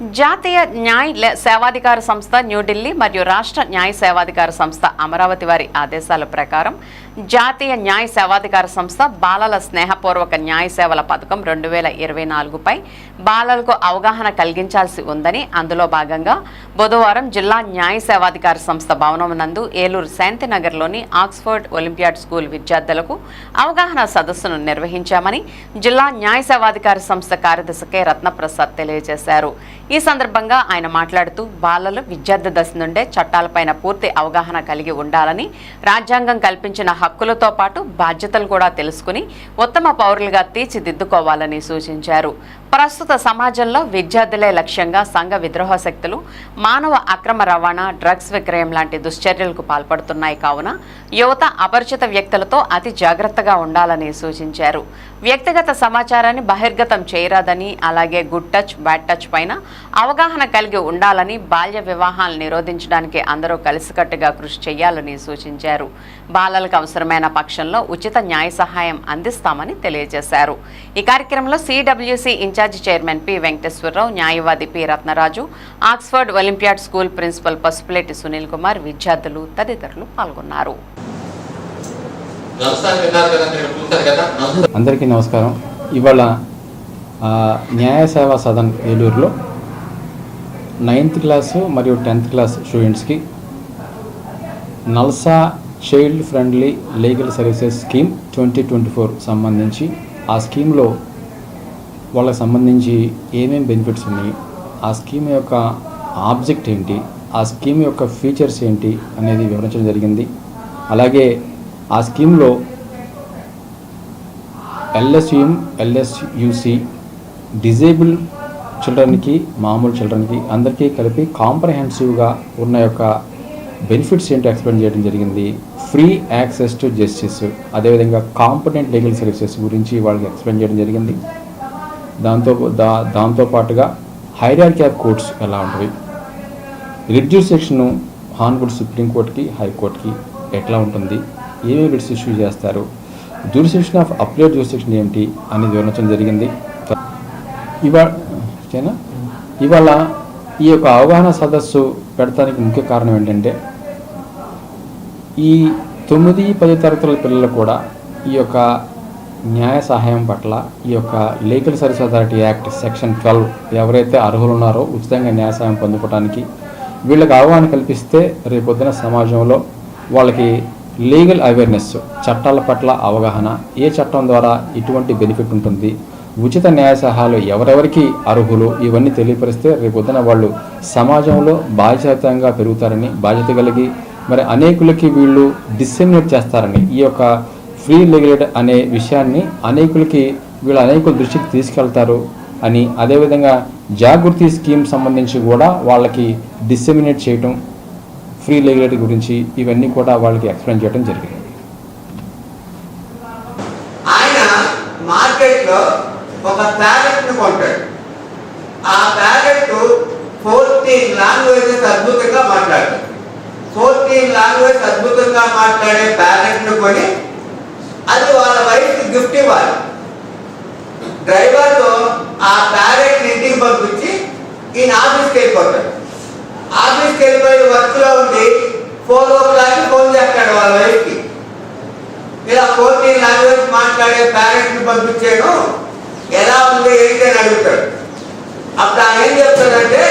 జాతీయ న్యాయ సేవాధికార సంస్థ న్యూఢిల్లీ మరియు రాష్ట్ర న్యాయ సేవాధికార సంస్థ అమరావతి వారి ఆదేశాల ప్రకారం జాతీయ న్యాయ సేవాధికార సంస్థ బాలల స్నేహపూర్వక న్యాయ సేవల పథకం రెండు వేల ఇరవై నాలుగుపై బాలలకు అవగాహన కలిగించాల్సి ఉందని అందులో భాగంగా బుధవారం జిల్లా న్యాయ సేవాధికార సంస్థ భవనం నందు ఏలూరు శాంతినగర్లోని ఆక్స్ఫర్డ్ ఒలింపియాడ్ స్కూల్ విద్యార్థులకు అవగాహన సదస్సును నిర్వహించామని జిల్లా న్యాయ సేవాధికార సంస్థ కార్యదర్శి కె రత్నప్రసాద్ తెలియజేశారు. ఈ సందర్భంగా ఆయన మాట్లాడుతూ బాలలు విద్యార్థి దశ నుండే చట్టాలపైన పూర్తి అవగాహన కలిగి ఉండాలని రాజ్యాంగం కల్పించిన హక్కులతో పాటు బాధ్యతలు కూడా తెలుసుకుని ఉత్తమ పౌరులుగా తీర్చిదిద్దుకోవాలని సూచించారు. ప్రస్తుత సమాజంలో విద్యార్థులే లక్ష్యంగా సంఘ విద్రోహ శక్తులు మానవ అక్రమ రవాణా డ్రగ్స్ విక్రయం లాంటి దుశ్చర్యలకు పాల్పడుతున్నాయి కావున యువత అపరిచిత వ్యక్తులతో అతి జాగ్రత్తగా ఉండాలని సూచించారు. వ్యక్తిగత సమాచారాన్ని బహిర్గతం చేయరాదని అలాగే గుడ్ టచ్ బ్యాడ్ టచ్ పైన అవగాహన కలిగి ఉండాలని బాల్య వివాహాలను నిరోధించడానికి అందరూ కలిసికట్టుగా కృషి చేయాలని సూచించారు. బాలలకు అవసరమైన పక్షంలో ఉచిత న్యాయ సహాయం అందిస్తామని తెలియజేశారు. ఈ కార్యక్రమంలో CWC incharge chairman P Venkateswararao న్యాయవాది P Ratnaraju Oxford Olympiad school principal Pasupuleti Sunil Kumar విద్యార్థులు తదితరులు పాల్గొన్నారు. అందరికీ నమస్కారం. ఇవాళ న్యాయ సేవా సదన్ ఏలూరులో నైన్త్ క్లాసు మరియు టెన్త్ క్లాస్ స్టూడెంట్స్కి NALSA child friendly legal services scheme twenty twenty four సంబంధించి ఆ స్కీమ్లో వాళ్ళకి సంబంధించి ఏమేమి బెనిఫిట్స్ ఉన్నాయి ఆ స్కీమ్ యొక్క ఆబ్జెక్ట్ ఏంటి ఆ స్కీమ్ యొక్క ఫీచర్స్ ఏంటి అనేది వివరించడం జరిగింది. అలాగే ఆ స్కీమ్లో ఎల్ఎస్యుఎం ఎల్ఎస్యుసి డిజేబుల్ చిల్డ్రన్కి మామూలు చిల్డ్రన్కి అందరికీ కలిపి కాంప్రహెన్సివ్గా ఉన్న యొక్క బెనిఫిట్స్ ఏంటో ఎక్స్ప్లెయిన్ చేయడం జరిగింది? Free access to justice. అదేవిధంగా కాంపిటెంట్ లీగల్ సర్వీసెస్ గురించి వాళ్ళకి ఎక్స్ప్లెయిన్ చేయడం జరిగింది. దాంతో దా దాంతో పాటుగా హైరార్కీ ఆఫ్ కోర్ట్స్ ఎలా ఉంటుంది రిడ్యూస్ సెక్షన్ సుప్రీంకోర్టుకి హైకోర్టుకి ఎట్లా ఉంటుంది? ఏమేమి రిట్స్ ఇష్యూ చేస్తారు? జ్యూరిసెక్షన్ ఆఫ్ అప్లేట్ జ్యూరిసెక్షన్ ఏంటి అనేది వివరించడం జరిగింది. ఇవా ఇవాళ ఈ యొక్క అవగాహన సదస్సు పెడతానికి ముఖ్య కారణం ఏంటంటే ఈ తొమ్మిది పది తరగతుల పిల్లలు కూడా ఈ యొక్క న్యాయ సహాయం పట్ల ఈ యొక్క legal service authority act section twelve ఎవరైతే అర్హులు ఉన్నారో ఉచితంగా న్యాయ సహాయం పొందుకోవడానికి వీళ్ళకి అవగాహన కల్పిస్తే రేపొద్దున సమాజంలో వాళ్ళకి లీగల్ అవేర్నెస్ చట్టాల పట్ల అవగాహన ఏ చట్టం ద్వారా ఎటువంటి బెనిఫిట్ ఉంటుంది ఉచిత న్యాయ సహాయాలు ఎవరెవరికి అర్హులు ఇవన్నీ తెలియపరిస్తే రేపొద్దున వాళ్ళు సమాజంలో బాధ్యతంగా పెరుగుతారని బాధ్యత కలిగి మరి అనేకులకి వీళ్ళు డిసెమినేట్ చేస్తారని ఈ యొక్క ఫ్రీ లీగల్ అనే విషయాన్ని అనేకులకి వీళ్ళు అనేకుల దృష్టికి తీసుకెళ్తారు అని అదేవిధంగా జాగృతి స్కీమ్ సంబంధించి కూడా వాళ్ళకి డిసెమినేట్ చేయటం ఫ్రీ లీగల్ గురించి ఇవన్నీ కూడా వాళ్ళకి ఎక్స్ప్లెయిన్ చేయడం జరిగింది ఆయన మార్కెట్లో ఒక ప్యారెట్ను కొంటాడు ఆ ప్యాలెట్ ఫోర్టీన్ లాంగ్వేజెస్ అద్భుతంగా మాట్లాడతాడు ఫోర్టీన్ లాంగ్వేజ్ అద్భుతంగా మాట్లాడే ప్యారెట్ను కొని అది వాళ్ళ వైఫ్కి గిఫ్ట్ ఇవ్వాలి. డ్రైవర్తో ఆ ప్యారెట్ ఇంటికి పంపించి ఈయన ఆఫీస్కి వెళ్ళిపోతాడు. ఆఫీస్కి వెళ్ళిపోయి వర్క్లో ఉండి ఫోర్ ఓ క్లాక్కి ఫోన్ చేస్తాడు వాళ్ళ వైఫ్కి. ఇలా ఫోర్టీన్ లాంగ్వేజ్ మాట్లాడే ప్యారెంట్ని పంపించాడు ఎలా ఉంది ఏంటి అని అడుగుతాడు. అప్పుడు ఆయన ఏం చెప్తాడంటే